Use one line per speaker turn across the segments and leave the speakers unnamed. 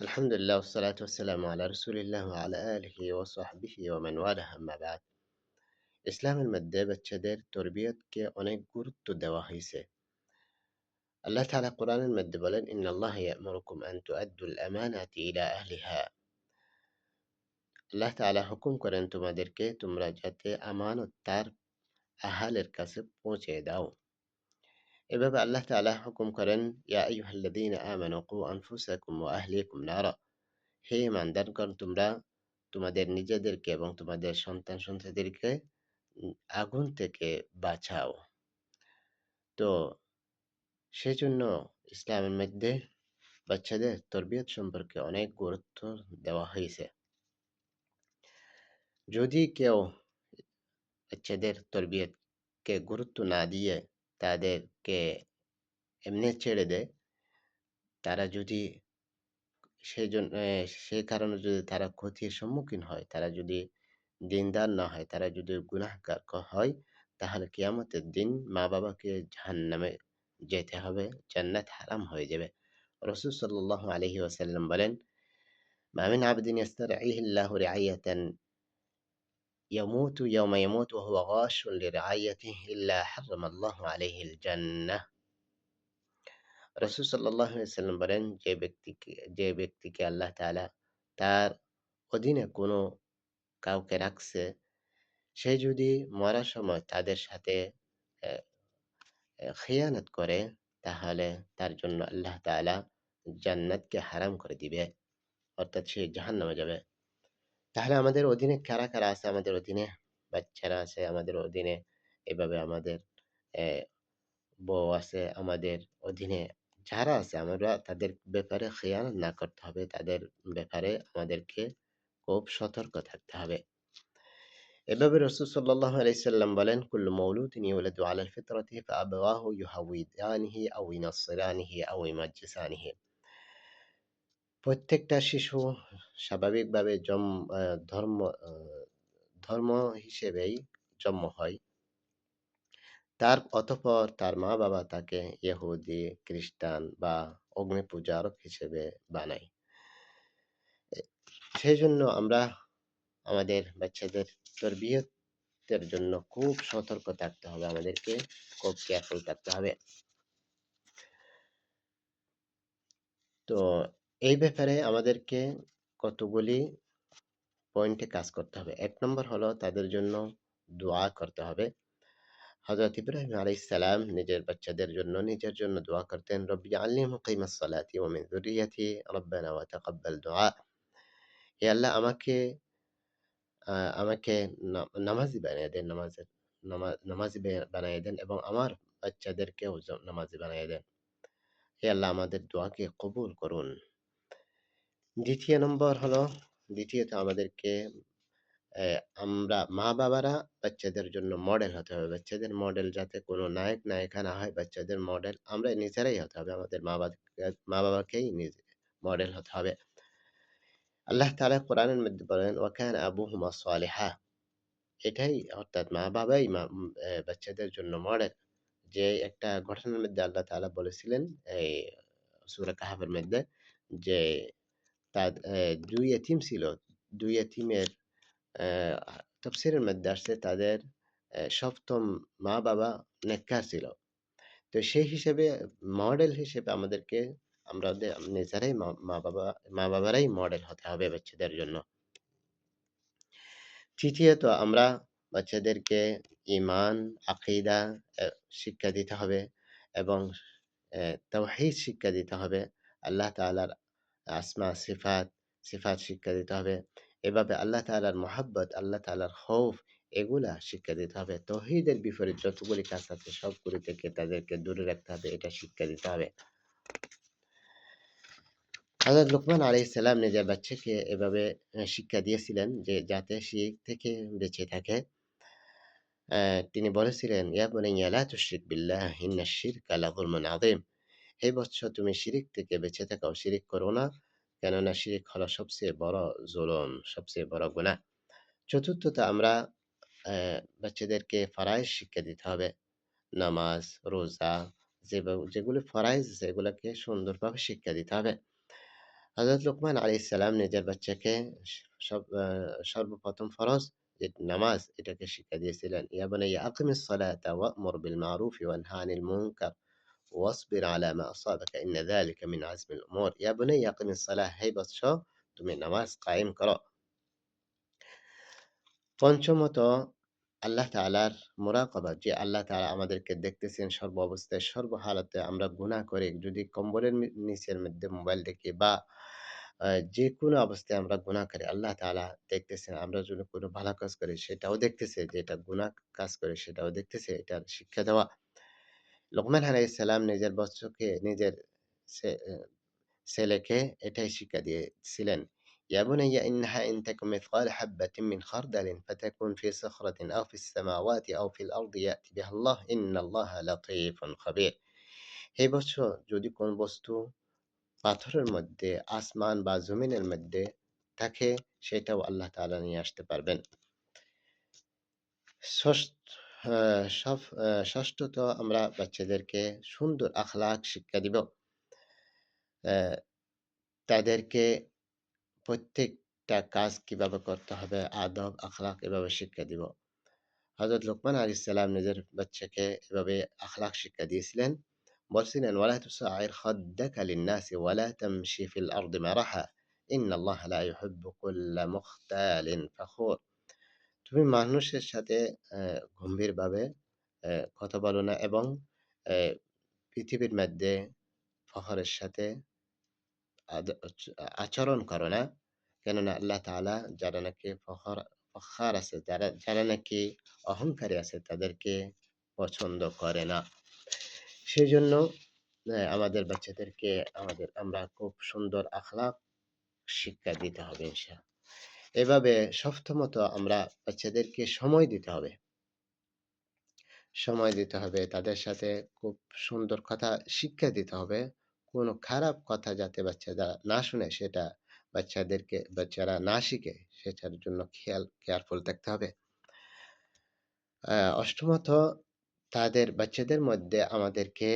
الحمد لله والصلاة والسلام على رسول الله وعلى آله وصحبه ومن والاه أما بعد ইসলামের মধ্যে বাচ্চাদের তরবিয়তকে অনেক গুরুত্ব দেওয়া হয়েছে আল্লাহ তাআলা কোরআনের মধ্যে বলেন ইন্না আল্লাহ ইয়ামুরুকুম আন তুআদ্দুল আমানাতি ইলা আহলিহা আল্লাহ তাআলা হুকুম করেন তোমাদেরকে তোমরা যাতে আমানত তার আহালের কাছে পৌঁছে দাও এভাবে আল্লাহ তাআলা হুকুম করেন ইয়া আইয়ুহাল্লাযীনা আমানু কু আনফুসাকুম ওয়া আহলিকুম নারা হে ইমানদারগণ তোমরা তোমাদের নিজেদেরকে এবং তোমাদের সন্তান সন্ততিদেরকে আগুন থেকে বাঁচাও তো সেজন্য ইসলামের মধ্যে বাচ্চাদের তরবিয়ত সম্পর্কে অনেক গুরুত্ব দেওয়া হয়েছে যদি কেউ বাচ্চাদের তরবিয়তকে গুরুত্ব না দিয়ে তাদেরকে এমনি ছেড়ে দেয়। তারা যদি সেই জন্য সেই কারণে যদি তারা ক্ষতির সম্মুখীন হয়, তারা যদি দিনদার না হয়, তারা যদি গুনাহগার হয়, তাহলে কিয়ামতের দিন মা বাবাকে জাহান্নামে যেতে হবে, জান্নাত হারাম হয়ে যাবে। রসুল সাল্লাহ আলহি ওয়াসাল্লাম বলেন মামিন আবদিন ইস্তারঈহিল্লাহু রিআয়াতান يموت يوم يموت وهو غاش لرعايته إلا حرم الله عليه الجنة রসুল সাল্লাহ সাল্লাম বলেন যে ব্যক্তিকে যে ব্যক্তিকে আল্লাহ তালা তার অধীনে কোনো কাউকে রাখছে সে যদি মরার সময় তাদের সাথে খেয়ানত করে তাহলে তার জন্য আল্লাহ তালা জান্নাতকে হারাম করে দিবে অর্থাৎ সে জাহান নামে যাবে তাহলে আমাদের অধীনে কারা কারা আছে আমাদের অধীনে? বাচ্চারা আছে আমাদের অধীনে, এভাবে আমাদের বউ আছে আমাদের অধীনে। যারা আছে আমরা তাদের ব্যাপারে খেয়াল না করতে হবে, তাদের ব্যাপারে আমাদেরকে খুব সতর্ক থাকতে হবে। এভাবে রসুল সাল্লাহ আলাইসাল্লাম বলেন, কুল্লু মৌলুদিন ইউলাদু আলাল ফিতরতি ফাআবাওয়াহু ইউহাউইদানিহি আও ইউনাসসিরানিহি আও ইউমাজ্জিসানিহি প্রত্যেকটা শিশু স্বাভাবিকভাবে জন্ম ধর্ম ধর্ম হিসেবেই জন্ম হয়। তার, অতঃপর তার মা বাবা তাকে ইহুদি, খ্রিস্টান বা অগ্নি পূজারক হিসেবে বানায়। সেই জন্য আমরা আমাদের বাচ্চাদের তরবিয়তের জন্য খুব সতর্ক থাকতে হবে, আমাদেরকে খুব কেয়ারফুল থাকতে হবে। তো এই ব্যাপারে আমাদেরকে কতগুলি পয়েন্টে কাজ করতে হবে। এক নম্বর হলো তাদের জন্য দোয়া করতে হবে। হজরত ইব্রাহিম আলাইসালাম নিজের বাচ্চাদের জন্য নিজের জন্য দোয়া করতেন, রব্বি আল্লিম কিমাস সালাতি ওয়া মিন যুররিয়াতি, রব্বানা ওয়া তাকাব্বাল দুআ হে আল্লাহ, আমাকে আমাকে নামাজি বানিয়ে দেন নামাজের নামাজি বানিয়ে দেন এবং আমার বাচ্চাদেরকেও নামাজি বানিয়ে দেন। হে আল্লাহ, আমাদের দোয়াকে কবুল করুন। দ্বিতীয় নম্বর হলো, দ্বিতীয়ত আমাদেরকে আমরা মা বাবারা বাচ্চাদের জন্য মডেল হতে হবে। বাচ্চাদের মডেল যাতে কোনো নায়ক, নায়িকা না হয়, বাচ্চাদের মডেল আমরা নিজেরাই হতে হবে। আমাদের মা বাবা মা বাবাকেই নিজে মডেল হতে হবে। আল্লাহ তালা কোরআনের মধ্যে বলেন, ওয়াকান আবু হুমা সালেহা। এটাই অর্থাৎ মা বাবাই বাচ্চাদের জন্য মডেল যে একটা ঘটনার মধ্যে আল্লাহ তালা বলেছিলেন, এই সুরা কাহাবের মধ্যে যে তার দুই এতিম ছিল দুই এতিমের তফসিরের মধ্যে আসছে তাদের সপ্তম মা বাবা নেককার ছিল তো সেই হিসেবে মডেল হিসেবে আমাদেরকে আমরা নিজেরাই মা বাবা মা বাবারাই মডেল হতে হবে বাচ্চাদের জন্য তৃতীয়ত আমরা বাচ্চাদেরকে ইমান আকিদা শিক্ষা দিতে হবে এবং তৌহিদ শিক্ষা দিতে হবে আল্লাহ তালার আসমা, সিফাত সিফাত শিক্ষা দিতে হবে। এভাবে আল্লাহ তালার মোহাব্বত, আল্লাহ তালার খৌফ এগুলা শিক্ষা দিতে হবে। তহিদের বিপরীত যতগুলি কাজ আছে সবগুলি থেকে তাদেরকে দূরে রাখতে হবে, এটা শিক্ষা দিতে হবে। হযরত লোকমান আলাইহিসসালাম নিজের বাচ্চাকে এভাবে শিক্ষা দিয়েছিলেন যে যাতে শিরক থেকে বেঁচে থাকে। তিনি বলেছিলেন, ইয়া বুনাইয়া, লা তুশরিক বিল্লাহ, ইন্নাশ শিরকা লাযুলমুন আযীম হে বৎস তুমি শিরিক থেকে বেঁচে থাকো। শিরিক করো না, কেননা শিরিক হলো সবচেয়ে বড় জুলুম, সবচেয়ে বড় গুনাহ। চতুর্থত আমরা বাচ্চাদেরকে ফরাইজ শিক্ষা দিতে হবে। নামাজ, রোজা যে যেগুলো ফরাইজ, সেগুলোকে সুন্দরভাবে শিক্ষা দিতে হবে। হযরত লোকমান আলাইহিস সালাম নিজের বাচ্চাকে সব সর্বপ্রথম ফরজ নামাজ, এটাকে শিক্ষা দিয়েছিলেন। ইয়া বুনাইয়া আকিমিস সালাতা ওয়া'মুর বিল মা'রুফি ওয়ানহা আনিল মুনকার। ওয়াসবির আলা মা আসাবাকা ইন্না যালিকা মিন আজমিল উমুর। ইয়া বুনাইয়া আকিমিস সালাহ হে বৎস তুমি নামাজ কায়েম করো। পঞ্চমত আল্লাহ তাআলার মুরাকাবা যে আল্লাহ তাআলা আমাদেরকে দেখতেছেন সর্ব অবস্থায়, আমরা গুনাহ করি। যদি কম্বলের নিচের মধ্যে মোবাইল দেখি বা আ যেকোনো অবস্থায় আমরা গুনাহ করি, আল্লাহ তাআলা দেখতেছেন। আমরা যদি কোনো ভালো কাজ করি সেটাও দেখতেছে যে এটা গুনাহ কাজ করি সেটাও দেখতেছে। এটার শিক্ষা দেওয়া। লোকমান আলাইহিস সালাম নিজের বৎসকে নিজের সে এ ছেলেকে এটাই শিক্ষা দিয়েছিলেন। يا بني إنها إن تك مثقال حبة من خردل فتكن في صخرة أو في السماوات أو في الأرض يأتي بها الله إن الله لطيف خبير হে বৎস যদি কোন বস্তু পাথরের মধ্যে আসমান বা জমিনের মধ্যে থাকে সেটাও আল্লাহ তাআলা নিয়ে আসতে পারবেন। ষষ্ঠ আ সফ আ ষষ্ঠত আমরা বাচ্চাদেরকে সুন্দর আখলাক শিক্ষা দিব। অ্যা তাদেরকে প্রত্যেকটা কাজ কীভাবে করতে হবে, আদব, আখলাক এভাবে শিক্ষা দিব। হযরত লোকমান আলাইহিস সালাম নিজের বাচ্চাকে এভাবে আখলাক শিক্ষা দিয়েছিলেন। বলছিলেন, "ওয়ালা তুসাইর খাদ্দাকা লিন-নাসি ওয়ালা তামশি ফিল আরদি মারাহা। ইন্নাল্লাহা লা ইউহিব্বু কুল্লা মুখতালিন ফাখুর।" তুমি মানুষের সাথে গম্ভীরভাবে কথা বলো না এবং পৃথিবীর মধ্যে ফখরের সাথে আচরণ করো না। কেননা আল্লাহ তাআলা যারা নাকি ফখর ফখার আছে, যারা যারা নাকি অহংকারী আছে তাদেরকে পছন্দ করে না। সেই জন্য আমাদের বাচ্চাদেরকে আমাদের আমরা খুব সুন্দর আখলাক শিক্ষা দিতে হবে ইনশা এভাবে সপ্তমত আমরা বাচ্চাদেরকে সময় দিতে হবে। সময় দিতে হবে। তাদের সাথে খুব সুন্দর কথা শিক্ষা দিতে হবে। কোনো খারাপ কথা যাতে বাচ্চারা না শুনে সেটা বাচ্চাদেরকে, বাচ্চারা না শিখে সেটার জন্য খেয়াল কেয়ারফুল থাকতে হবে। অষ্টমত, তাদের বাচ্চাদের মধ্যে আমাদেরকে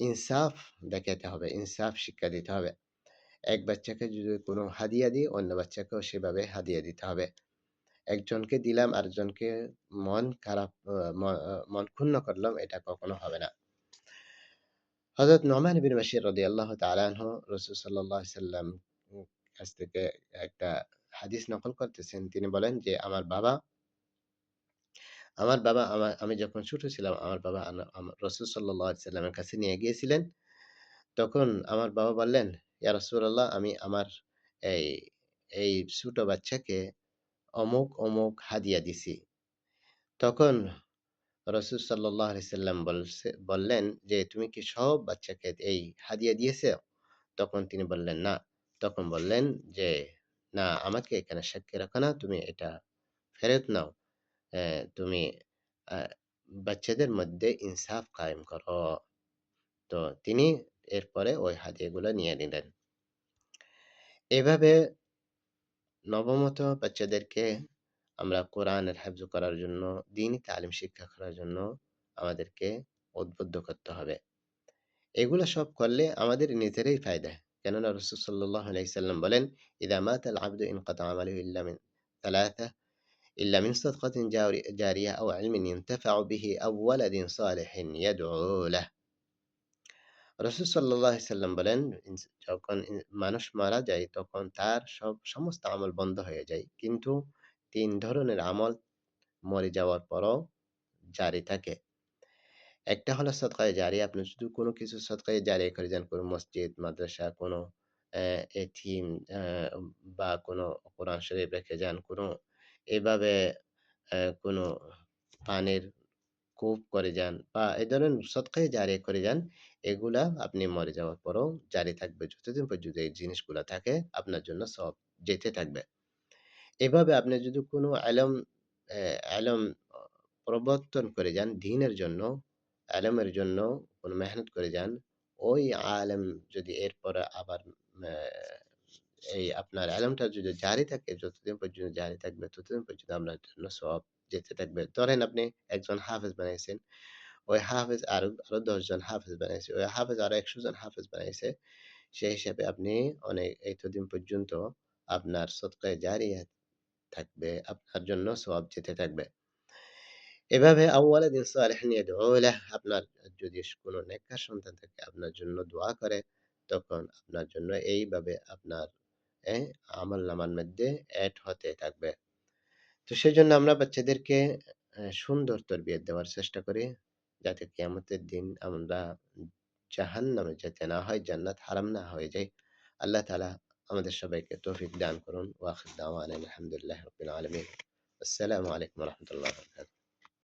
ইনসাফ দেখাতে হবে। ইনসাফ শিক্ষা দিতে হবে। এক বাচ্চাকে যদি কোনো হাদিয়া দিই, অন্য বাচ্চাকেও সেভাবে হাদিয়া দিতে হবে। একজনকে দিলাম আরেকজনকে মন খারাপ মন ক্ষুণ্ণ করলাম এটা কখনো হবে না। হযরত নোমান বিন বাশির রাদিয়াল্লাহু তাআলা আনহু রাসূল আলাইহি সাল্লাম কাছ থেকে একটা হাদিস নকল করতেছেন। তিনি বলেন যে, "আমার বাবা আমার বাবা আমার আমি যখন ছোট ছিলাম আমার বাবা রাসূল সাল্লাল্লাহু সাল্লামের কাছে নিয়ে গিয়েছিলেন। তখন আমার বাবা বললেন, ইয়া আমি আমার এই, এই ছোট বাচ্চাকে অমুক, অমুক হাদিয়া দিছি।" তখন রাসূল আলাইহি সাল্লাম বললেন যে, "তুমি কি সব বাচ্চাকে এই হাদিয়া দিয়েছ?" তখন তিনি বললেন, "না।" তখন বললেন যে, "না আমাকে এখানে সাক্ষী রাখো না। তুমি এটা ফেরত নাও। তুমি বাচ্চাদের মধ্যে ইনসাফ কায়েম করো।" তো তিনি এরপরে ওই হাদিয়াগুলো নিয়ে নিলেন। এভাবে নবমত বাচ্চাদেরকে আমরা কোরআনের হেফজ করার জন্য, দ্বীনি তালিম শিক্ষা করার জন্য আমাদেরকে উদ্বুদ্ধ করতে হবে। এগুলো সব করলে আমাদের নিজেরই ফায়দা। কেননা রাসূল সাল্লাল্লাহু আলাইহি সাল্লাম বলেন, "ইযা মাতাল আবদু ইনকাতা আমালুহু ইল্লা মিন সালাসা ইল্লা মিন সাদকাতিন জারি জারিয়া আও ইলমিন ইনতাফা'ু বিহি আও ওয়ালাদিন সালিহিন ইয়াদ'উ লাহ" রাসূল আলাইহি সাল্লাম বলেন, যখন মানুষ মারা যায় তখন তার সব সমস্ত আমল বন্ধ হয়ে যায়। কিন্তু তিন ধরনের আমল মরে যাওয়ার পরও জারি থাকে। একটা হলো সদকায়ে জারি আপনি শুধু কোনো কিছু সদকায়ে জারি করে যান, কোনো মসজিদ, মাদ্রাসা, কোনো এথিম বা কোনো কোরআন শরীফ রেখে যান, কোনো এভাবে কোনো পানির কূপ করে যান বা এ ধরনের সদকায়ে জারি করে যান, এগুলা আপনি মরে যাওয়ার পরেও জারি থাকবে। যতদিন পর্যন্ত এই জিনিসগুলা থাকে আপনার জন্য সব যেতে থাকবে। এভাবে আপনি যদি কোনো এলম আলম প্রবর্তন করে যান দিনের জন্য, এলমের জন্য কোনো মেহনত করে যান, ওই আলেম যদি এরপরে আবার এই আপনার এলমটা যদি জারি থাকে, যতদিন পর্যন্ত জারি থাকবে ততদিন পর্যন্ত আপনার জন্য সওয়াব যেতে থাকবে। ধরেন আপনি একজন হাফেজ বানাইছেন, ওই হাফেজ আরও, আরও ১০ জন হাফেজ বানাইছে, ওই হাফেজ আরও ১০০ জন হাফেজ বানাইছে। সেই হিসাবে আপনি অনেক এতদিন পর্যন্ত আপনার সদকায়ে জারিয়া থাকবে, আপনার জন্য সওয়াব যেতে থাকবে। এভাবে আওয়ালাদিন সালিহিন ইয়াদউ লাহ আপনার যদি কোনো নেককার সন্তান থাকে আপনার জন্য দোয়া করে, তখন আপনার জন্য এইভাবে আপনার এ আমলনামার মধ্যে এড হতে থাকবে। তো সেই জন্য আমরা বাচ্চাদেরকে সুন্দর তরবিয়ত দেওয়ার চেষ্টা করি, যাতে কেয়ামতের দিন আমরা জাহান্নামে যাতে না হয়, জান্নাত হারাম না হয়ে যায়। আল্লাহ তাআলা আমাদের সবাইকে তৌফিক দান করুন। ওয়া আখির দাওয়ানা আলহামদুলিল্লাহি রাব্বিল আলামিন। আসসালামু আলাইকুম রাহমাতুল্লাহি।